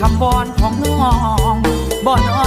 คำบอนของน้องบ่อนอ